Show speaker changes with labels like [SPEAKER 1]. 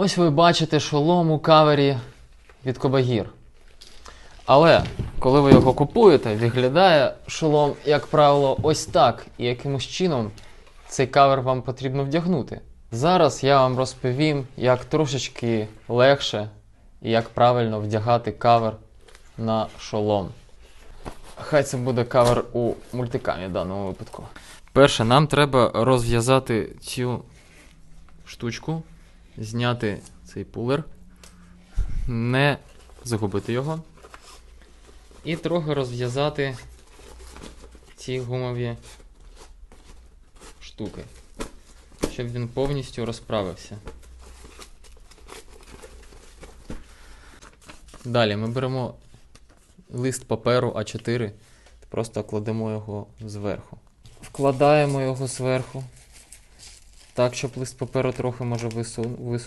[SPEAKER 1] Ось ви бачите шолом у кавері від Кобагір. Але коли ви його купуєте, виглядає шолом, як правило, ось так. І якимось чином цей кавер вам потрібно вдягнути. Зараз я вам розповім, як трошечки легше і як правильно вдягати кавер на шолом. Хай це буде кавер у мультикамі в даному випадку. Перше, нам треба розв'язати цю штучку, зняти цей пулер, не загубити його. І трохи розв'язати ці гумові штуки, щоб він повністю розправився. Далі ми беремо лист паперу А4, просто кладемо його зверху. Вкладаємо його зверху, так, щоб лист паперу трохи може вису-.